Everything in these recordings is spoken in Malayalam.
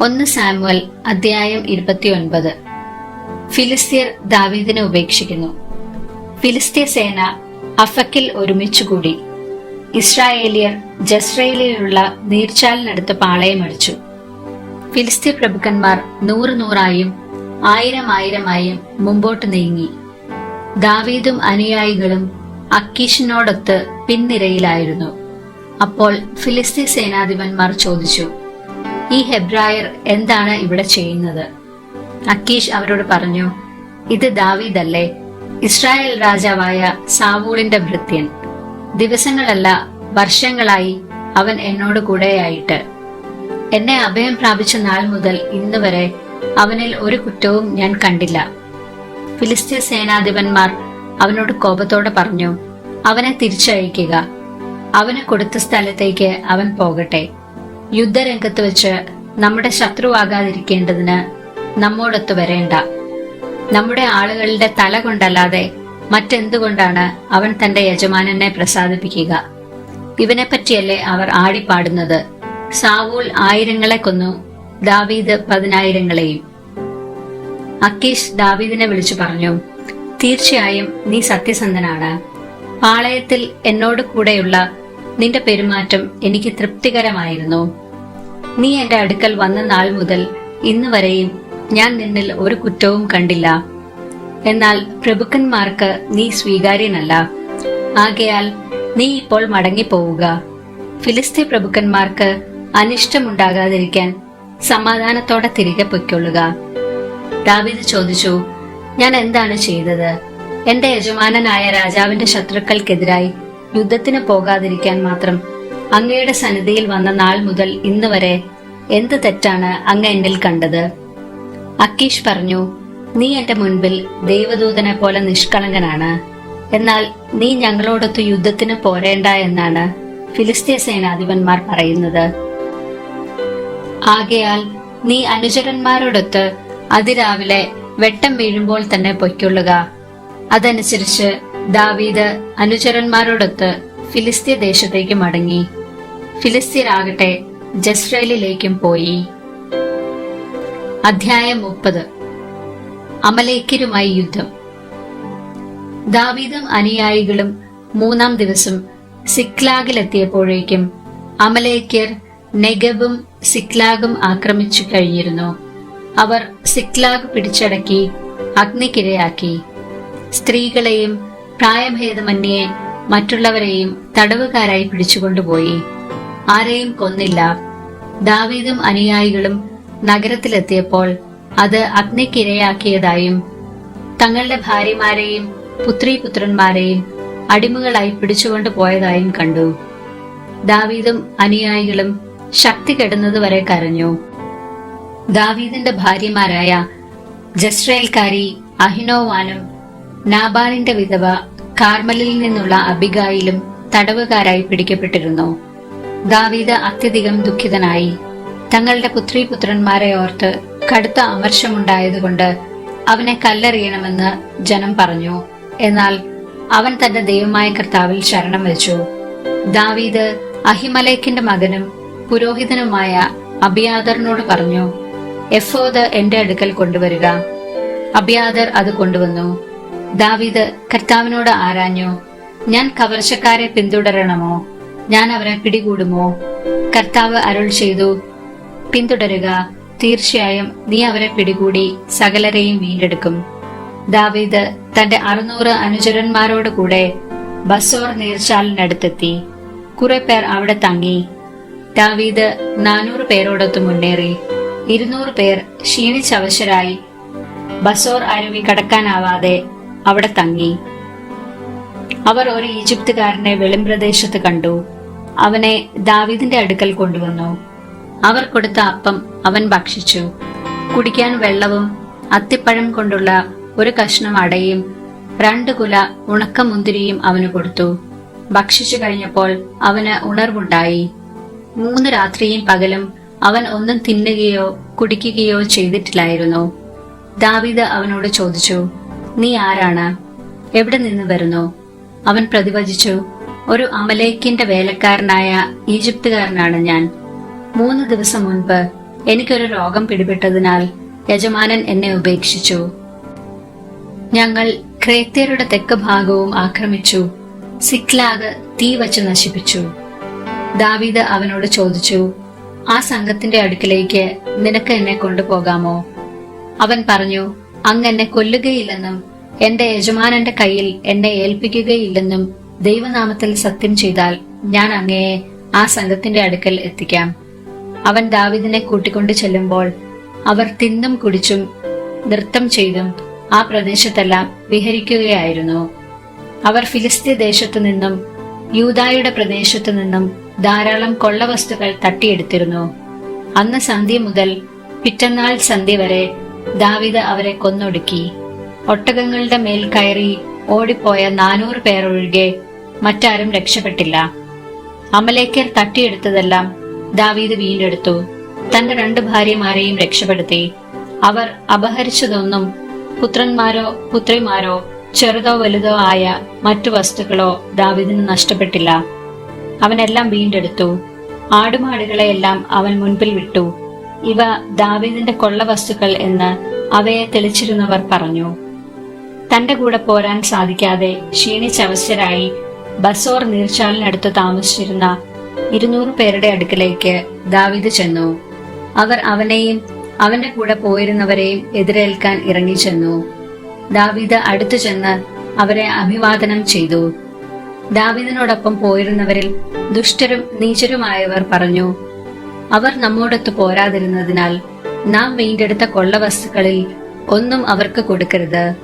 ഒന്ന് സാമുവൽ അധ്യായം ഇരുപത്തിയൊൻപത്. ഫിലിസ്തീർ ദാവീദിനെ ഉപേക്ഷിക്കുന്നു. ഫിലിസ്തീയ സേന അഫക്കിൽ ഒരുമിച്ചുകൂടി. ഇസ്രായേലിയർ ജസ്രയേലിലുള്ള നീർച്ചാലിനടുത്ത് പാളയമടിച്ചു ഫിലിസ്തീൻ പ്രഭുക്കന്മാർ നൂറ് നൂറായും ആയിരം ആയിരമായും മുമ്പോട്ട് നീങ്ങി. ദാവീദും അനുയായികളും അക്കീഷിനോടൊത്ത് പിൻനിരയിലായിരുന്നു. അപ്പോൾ ഫിലിസ്തീൻ സേനാധിപന്മാർ ചോദിച്ചു ഈ ഹെബ്രായർ എന്താണ് ഇവിടെ ചെയ്യുന്നത്? അക്കീഷ് അവരോട് പറഞ്ഞു ഇത് ദാവീദല്ലേ? ഇസ്രായേൽ രാജാവായ സാവൂളിന്റെ ഭൃത്യൻ. ദിവസങ്ങളല്ല വർഷങ്ങളായി അവൻ എന്നോട് കൂടെയായിട്ട്. എന്നെ അഭയം പ്രാപിച്ച നാൾ മുതൽ ഇന്ന് വരെ അവനിൽ ഒരു കുറ്റവും ഞാൻ കണ്ടില്ല. ഫിലിസ്തീൻ സേനാധിപന്മാർ അവനോട് കോപത്തോടെ പറഞ്ഞു അവനെ തിരിച്ചയക്കുക. അവന് കൊടുത്ത സ്ഥലത്തേക്ക് അവൻ പോകട്ടെ. യുദ്ധരംഗത്ത് വെച്ച് നമ്മുടെ ശത്രുവാകാതിരിക്കേണ്ടതിന് നമ്മോടൊത്ത് വരേണ്ട. നമ്മുടെ ആളുകളുടെ തല കൊണ്ടല്ലാതെ മറ്റെന്തുകൊണ്ടാണ് അവൻ തന്റെ യജമാനനെ പ്രസാദിപ്പിക്കുക? ഇവനെപ്പറ്റിയല്ലേ അവർ ആടിപ്പാടുന്നത്? സാവൂൽ ആയിരങ്ങളെ കൊന്നു ദാവീദ് പതിനായിരങ്ങളെയും. അക്കീഷ് ദാവീദിനെ വിളിച്ചു പറഞ്ഞു തീർച്ചയായും നീ സത്യസന്ധനാണ്. പാളയത്തിൽ എന്നോട് കൂടെയുള്ള നിന്റെ പെരുമാറ്റം എനിക്ക് തൃപ്തികരമായിരുന്നു. നീ എന്റെ അടുക്കൽ വന്ന നാൾ മുതൽ ഇന്ന് വരെയും ഞാൻ നിന്നിൽ ഒരു കുറ്റവും കണ്ടില്ല. എന്നാൽ പ്രഭുക്കന്മാർക്ക് നീ സ്വീകാര്യനല്ല. ആകയാൽ നീ ഇപ്പോൾ മടങ്ങിപ്പോവുക. ഫിലിസ്തീൻ പ്രഭുക്കന്മാർക്ക് അനിഷ്ടമുണ്ടാകാതിരിക്കാൻ സമാധാനത്തോടെ തിരികെ പൊയ്ക്കൊള്ളുക. ദാവീദ് ചോദിച്ചു ഞാൻ എന്താണ് ചെയ്തത്? എന്റെ യജമാനനായ രാജാവിന്റെ ശത്രുക്കൾക്കെതിരായി യുദ്ധത്തിന് പോകാതിരിക്കാൻ മാത്രം അങ്ങയുടെ സന്നിധിയിൽ വന്ന നാൾ മുതൽ ഇന്ന് വരെ എന്ത് തെറ്റാണ് അങ്ങ് എന്നിൽ കണ്ടത്? അക്കീഷ് പറഞ്ഞു നീ എന്റെ മുൻപിൽ ദൈവദൂതനെ പോലെ നിഷ്കളങ്കനാണ്. എന്നാൽ നീ ഞങ്ങളോടൊത്ത് യുദ്ധത്തിന് പോരേണ്ട എന്നാണ് ഫിലിസ്തീയ സേനാധിപന്മാർ പറയുന്നത്. ആകയാൽ നീ അനുചരന്മാരോടൊത്ത് അതിരാവിലെ വെട്ടം വീഴുമ്പോൾ തന്നെ പൊയ്ക്കൊള്ളുക. അതനുസരിച്ച് ദാവീദ് അനുചരന്മാരോടൊത്ത് ഫിലിസ്തീയ ദേശത്തേക്ക് മടങ്ങി. ഫിലിസ്തീനാകട്ടെ ജസ്രേലിലേക്കും പോയി. അധ്യായം മുപ്പത്. അമലേക്കരുമായി യുദ്ധം. ദാവീദും അനുയായികളും മൂന്നാം ദിവസം സിക്ലാഗിലെത്തിയപ്പോഴേക്കും അമലേക്കർ നെഗബും സിക്ലാഗും ആക്രമിച്ചു കഴിഞ്ഞിരുന്നു. അവർ സിക്ലാഗ് പിടിച്ചടക്കി അഗ്നിക്കിരയാക്കി. സ്ത്രീകളെയും പ്രായഭേദമന്യേ മറ്റുള്ളവരെയും തടവുകാരായി പിടിച്ചുകൊണ്ടുപോയി. ആരെയും കൊന്നില്ല. ദാവീദും അനുയായികളും നഗരത്തിലെത്തിയപ്പോൾ അത് അഗ്നിക്കിരയാക്കിയതായും തങ്ങളുടെ ഭാര്യമാരെയും പുത്രിപുത്രന്മാരെയും അടിമകളായി പിടിച്ചുകൊണ്ടു പോയതായും കണ്ടു. ദാവീദും അനുയായികളും ശക്തി കെടുന്നതുവരെ കരഞ്ഞു. ദാവീദിന്റെ ഭാര്യമാരായ ജസ്രേൽക്കാരി അഹിനോവാനും നാബാലിന്റെ വിധവ കാർമലിൽ നിന്നുള്ള അബിഗായിലും തടവുകാരായി പിടിക്കപ്പെട്ടിരുന്നു. ദാവീദ് അത്യധികം ദുഃഖിതനായി. തങ്ങളുടെ പുത്രി പുത്രന്മാരെ ഓർത്ത് കടുത്ത അമർഷമുണ്ടായതുകൊണ്ട് അവനെ കല്ലെറിയണമെന്ന് ജനം പറഞ്ഞു. എന്നാൽ അവൻ തന്റെ ദൈവമായ കർത്താവിൽ ശരണം വെച്ചു. ദാവീദ് അഹിമലേക്കിന്റെ മകനും പുരോഹിതനുമായ അബിയാദറിനോട് പറഞ്ഞു എഫോദ് എന്റെ അടുക്കൽ കൊണ്ടുവരിക. അബിയാദർ അത് കൊണ്ടുവന്നു. ദാവീദ് കർത്താവിനോട് ആരാഞ്ഞു? ഞാൻ കവർച്ചക്കാരെ പിന്തുടരണമോ? ഞാൻ അവരെ പിടികൂടുമോ? കർത്താവ് അരുൾ ചെയ്തു പിന്തുടരുക തീർച്ചയായും നീ അവരെ പിടികൂടി സകലരെയും വീണ്ടെടുക്കും. ദാവീദ് തന്റെ അറുന്നൂറ് അനുചരന്മാരോട് കൂടെ ബസോർ നീർച്ചാലിനടുത്തെത്തി. കുറെ പേർ അവിടെ തങ്ങി. ദാവീദ് നാനൂറ് പേരോടൊത്ത് മുന്നേറി. ഇരുന്നൂറ് പേർ ക്ഷീണിച്ചവശരായി ബസോർ അരുവി കടക്കാനാവാതെ അവിടെ തങ്ങി. അവർ ഒരു ഈജിപ്തുകാരനെ വെളിമ്പ്രദേശത്ത് കണ്ടു. അവനെ ദാവീദിന്റെ അടുക്കൽ കൊണ്ടുവന്നു. അവർ കൊടുത്ത അപ്പം അവൻ ഭക്ഷിച്ചു. കുടിക്കാൻ വെള്ളവും അത്തിപ്പഴം കൊണ്ടുള്ള ഒരു കഷ്ണം അടയും രണ്ട് കുല ഉണക്കമുന്തിരിയും അവന് കൊടുത്തു. ഭക്ഷിച്ചു കഴിഞ്ഞപ്പോൾ അവന് ഉണർവുണ്ടായി. മൂന്ന് രാത്രിയും പകലും അവൻ ഒന്നും തിന്നുകയോ കുടിക്കുകയോ ചെയ്തിട്ടില്ലായിരുന്നു. ദാവീദ് അവനോട് ചോദിച്ചു നീ ആരാണ്? എവിടെ നിന്ന് വരുന്നു? അവൻ പ്രതിവചിച്ചു ഒരു അമലേക്കിന്റെ വേലക്കാരനായ ഈജിപ്തുകാരനാണ് ഞാൻ. മൂന്ന് ദിവസം മുൻപ് എനിക്കൊരു രോഗം പിടിപെട്ടതിനാൽ യജമാനൻ എന്നെ ഉപേക്ഷിച്ചു. ഞങ്ങൾ ക്രേത്യരുടെ തെക്ക് ഭാഗവും ആക്രമിച്ചു. സിക്ലാഗ് തീ വച്ച് നശിപ്പിച്ചു. ദാവീദ് അവനോട് ചോദിച്ചു ആ സംഘത്തിന്റെ അടുക്കിലേക്ക് നിനക്ക് എന്നെ കൊണ്ടുപോകാമോ? അവൻ പറഞ്ഞു അങ്ങ് എന്നെ കൊല്ലുകയില്ലെന്നും എന്റെ യജമാനന്റെ കയ്യിൽ എന്നെ ഏൽപ്പിക്കുകയില്ലെന്നും ദൈവനാമത്തിൽ സത്യം ചെയ്താൽ ഞാൻ അങ്ങയെ ആ സംഘത്തിന്റെ അടുക്കൽ എത്തിക്കാം. അവൻ ദാവിദിനെ കൂട്ടിക്കൊണ്ടു ചെല്ലുമ്പോൾ അവർ തിന്നും കുടിച്ചും നൃത്തം ചെയ്തും ആ പ്രദേശത്തെല്ലാം വിഹരിക്കുകയായിരുന്നു. അവർ ഫിലിസ്തീൻ ദേശത്തു നിന്നും യൂതായുടെ പ്രദേശത്തു നിന്നും ധാരാളം കൊള്ളവസ്തുക്കൾ തട്ടിയെടുത്തിരുന്നു. അന്ന് സന്ധ്യ മുതൽ പിറ്റന്നാൾ സന്ധ്യ വരെ ദാവിദ് അവരെ കൊന്നൊടുക്കി. ഒട്ടകങ്ങളുടെ മേൽ കയറി ഓടിപ്പോയ നാനൂറ് പേർ ഒഴികെ മറ്റാരും രക്ഷപ്പെട്ടില്ല. അമലേക്കർ തട്ടിയെടുത്തതെല്ലാം ദാവീദ് വീണ്ടെടുത്തു. തന്റെ രണ്ട് ഭാര്യമാരെയും രക്ഷപ്പെടുത്തി. അവർ അപഹരിച്ചതൊന്നും പുത്രന്മാരോ പുത്രിമാരോ ചെറുതോ വലുതോ ആയ മറ്റു വസ്തുക്കളോ ദാവിദിന് നഷ്ടപ്പെട്ടില്ല. അവനെല്ലാം വീണ്ടെടുത്തു. ആടുമാടുകളെയെല്ലാം അവൻ മുൻപിൽ വിട്ടു. ഇവ ദാവീദിന്റെ കൊള്ള വസ്തുക്കൾ എന്ന് അവയെ തെളിച്ചിരുന്നവർ പറഞ്ഞു. തന്റെ കൂടെ പോരാൻ സാധിക്കാതെ ക്ഷീണിച്ചവശരായി ബസോർ നീർച്ചാലിനടുത്ത് താമസിച്ചിരുന്ന ഇരുന്നൂറ് പേരുടെ അടുക്കിലേക്ക് ദാവീദ് ചെന്നു. അവർ അവനെയും അവന്റെ കൂടെ പോയിരുന്നവരെയും എതിരേൽക്കാൻ ഇറങ്ങി ചെന്നു. ദാവീദ് അടുത്തു ചെന്ന് അവരെ അഭിവാദനം ചെയ്തു. ദാവീദിനോടൊപ്പം പോയിരുന്നവരിൽ ദുഷ്ടരും നീചരുമായവർ പറഞ്ഞു അവർ നമ്മോടൊത്ത് പോരാതിരുന്നതിനാൽ നാം വീണ്ടെടുത്ത കൊള്ളവസ്തുക്കളിൽ ഒന്നും അവർക്ക് കൊടുക്കരുത്.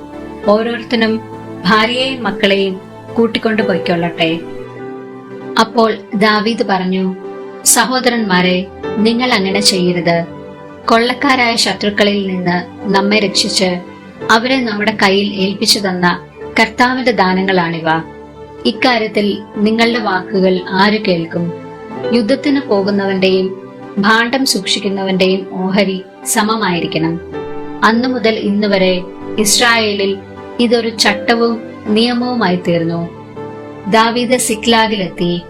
ഓരോരുത്തരും ഭാര്യയെയും മക്കളെയും കൂട്ടിക്കൊണ്ടു പൊയ്ക്കൊള്ളട്ടെ. അപ്പോൾ ദാവീദ് പറഞ്ഞു സഹോദരന്മാരെ നിങ്ങൾ അങ്ങനെ ചെയ്യരുത്. കൊള്ളക്കാരായ ശത്രുക്കളിൽ നിന്ന് നമ്മെ രക്ഷിച്ച് അവരെ നമ്മുടെ കയ്യിൽ ഏൽപ്പിച്ചു തന്ന കർത്താവിന്റെ ദാനങ്ങളാണിവ. ഇക്കാര്യത്തിൽ നിങ്ങളുടെ വാക്കുകൾ ആര് കേൾക്കും? യുദ്ധത്തിന് പോകുന്നവന്റെയും ഭാണ്ഡം സൂക്ഷിക്കുന്നവന്റെയും ഓഹരി സമമായിരിക്കണം. അന്നു മുതൽ ഇന്ന് വരെ ഇസ്രായേലിൽ ഇതൊരു ചട്ടവും നിയമവുമായി തീർന്നു. ദാവീദ് സിക്ലാഗിലെത്തി.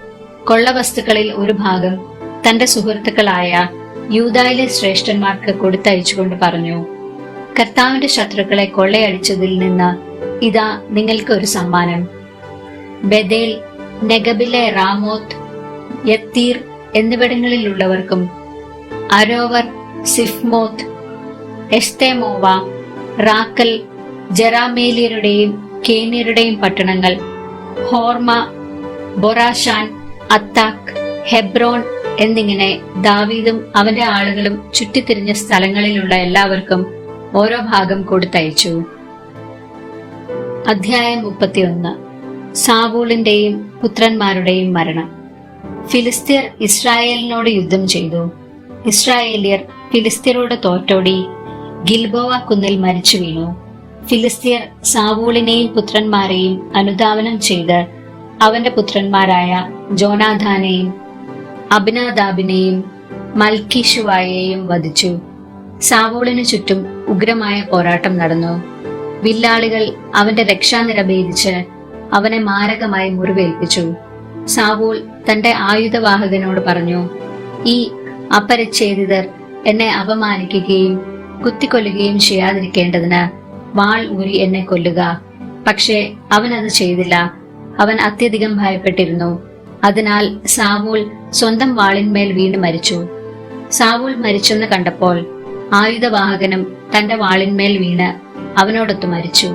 കൊള്ളവസ്തുക്കളിൽ ഒരു ഭാഗം തന്റെ സുഹൃത്തുക്കളായ യൂതായിലെ ശ്രേഷ്ഠന്മാർക്ക് കൊടുത്തയച്ചുകൊണ്ട് പറഞ്ഞു കർത്താവിന്റെ ശത്രുക്കളെ കൊള്ളയടിച്ചതിൽ നിന്ന് ഇതാ നിങ്ങൾക്ക് ഒരു സമ്മാനം. ബദേൽ നെഗബിലെ റാമോത്ത് യത്തീർ എന്നിവിടങ്ങളിലുള്ളവർക്കും അരോവർ സിഫ്മോത്ത് എസ്തേമോവ റാക്കൽ ജറാമേലിയരുടെയും കേനിയരുടെയും പട്ടണങ്ങൾ ഹോർമ ബൊറാഷാൻ അത്താക്ക് ഹെബ്രോൺ എന്നിങ്ങനെ ദാവീദും അവന്റെ ആളുകളും ചുറ്റിത്തിരിഞ്ഞ സ്ഥലങ്ങളിലുള്ള എല്ലാവർക്കും ഓരോ ഭാഗം കൊടുത്തയച്ചു. അധ്യായം മുപ്പത്തിയൊന്ന്. സാവൂളിന്റെയും പുത്രന്മാരുടെയും മരണം. ഫിലിസ്തീർ ഇസ്രായേലിനോട് യുദ്ധം ചെയ്തു. ഇസ്രായേലിയർ ഫിലിസ്തീനോട് തോറ്റോടി. ഗിൽബോവ കുന്നിൽ മരിച്ചു വീണു. ഫിലിസ്തീർ സാവൂളിനെയും പുത്രന്മാരെയും അനുധാവനം ചെയ്ത് അവന്റെ പുത്രന്മാരായ ജോനാഥാനെയും അബിനാദാബിനെയും മൽക്കിഷുവായെയും വധിച്ചു. സാവൂളിനു ചുറ്റും ഉഗ്രമായ പോരാട്ടം നടന്നു. വില്ലാളികൾ അവന്റെ രക്ഷാനിര ഭേദിച്ച് അവനെ മാരകമായി മുറിവേൽപ്പിച്ചു. സാവൂൾ തന്റെ ആയുധവാഹകനോട് പറഞ്ഞു ഈ അപരച്ഛേദിതർ എന്നെ അപമാനിക്കുകയും കുത്തിക്കൊല്ലുകയും ചെയ്യാതിരിക്കേണ്ടതിന് വാൾ ഊരി എന്നെ കൊല്ലുക. പക്ഷേ അവൻ അത് ചെയ്തില്ല. അവൻ അത്യധികം ഭയപ്പെട്ടിരുന്നു. അതിനാൽ സാവൂൾ സ്വന്തം വാളിന്മേൽ വീണ് മരിച്ചു. സാവൂൾ മരിച്ചെന്ന് കണ്ടപ്പോൾ ആയുധവാഹകനും തന്റെ വാളിന്മേൽ വീണ് അവനോടൊത്ത് മരിച്ചു.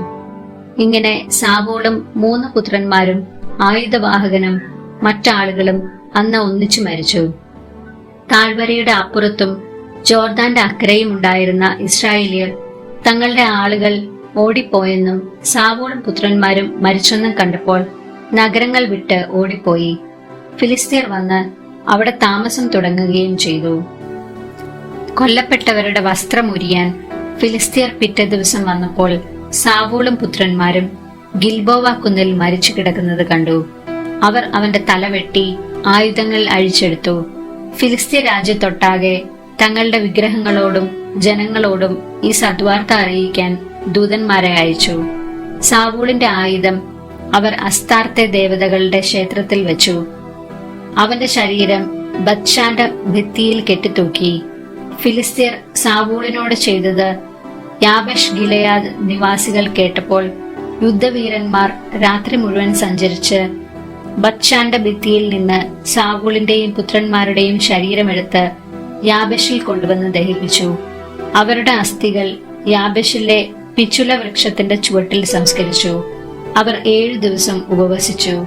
ഇങ്ങനെ സാവൂളും മൂന്ന് പുത്രന്മാരും ആയുധവാഹകനും മറ്റാളുകളും അന്ന് ഒന്നിച്ചു മരിച്ചു. താഴ്വരയുടെ അപ്പുറത്തും ജോർദാന്റെ അക്കരയും ഉണ്ടായിരുന്ന ഇസ്രായേലിയർ തങ്ങളുടെ ആളുകൾ ഓടിപ്പോയെന്നും സാവോളും പുത്രന്മാരും മരിച്ചെന്നും കണ്ടപ്പോൾ നഗരങ്ങൾ വിട്ട് ഓടിപ്പോയി. ഫിലിസ്തീർ വന്ന് അവിടെ താമസം തുടങ്ങുകയും ചെയ്തു. കൊല്ലപ്പെട്ടവരുടെ വസ്ത്രം ഉരിയാൻ ഫിലിസ്തീർ പിറ്റേ ദിവസം വന്നപ്പോൾ സാവോളും പുത്രന്മാരും ഗിൽബോവ കുന്നിൽ മരിച്ചു കിടക്കുന്നത് കണ്ടു. അവർ അവന്റെ തല വെട്ടി ആയുധങ്ങൾ അഴിച്ചെടുത്തു. ഫിലിസ്തീൻ രാജ്യത്തൊട്ടാകെ തങ്ങളുടെ വിഗ്രഹങ്ങളോടും ജനങ്ങളോടും ഈ സദ്വാർത്ത അറിയിക്കാൻ ദൂതന്മാരെ അയച്ചു. സാവൂളിന്റെ ആയുധം അവർ അസ്താർത്തെ ദേവതകളുടെ ക്ഷേത്രത്തിൽ വെച്ചു. അവന്റെ ശരീരം ബത്ഷാന്റെ ഭിത്തിയിൽ കെട്ടിത്തൂക്കി. ഫിലിസ്തീർ സാവൂളിനോട് ചെയ്തത് യാബഷ് ഗിലയാദ് നിവാസികൾ കേട്ടപ്പോൾ യുദ്ധവീരന്മാർ രാത്രി മുഴുവൻ സഞ്ചരിച്ച് ബത്ഷാന്റെ ഭിത്തിയിൽ നിന്ന് സാഗുളിന്റെയും പുത്രന്മാരുടെയും ശരീരമെടുത്ത് യാബശിൽ കൊണ്ടുവന്ന് ദഹിപ്പിച്ചു. അവരുടെ അസ്ഥികൾ യാബഷിലെ പിച്ചുല വൃക്ഷത്തിന്റെ ചുവട്ടിൽ സംസ്കരിച്ചു. അവർ ഏഴു ദിവസം ഉപവസിച്ചു.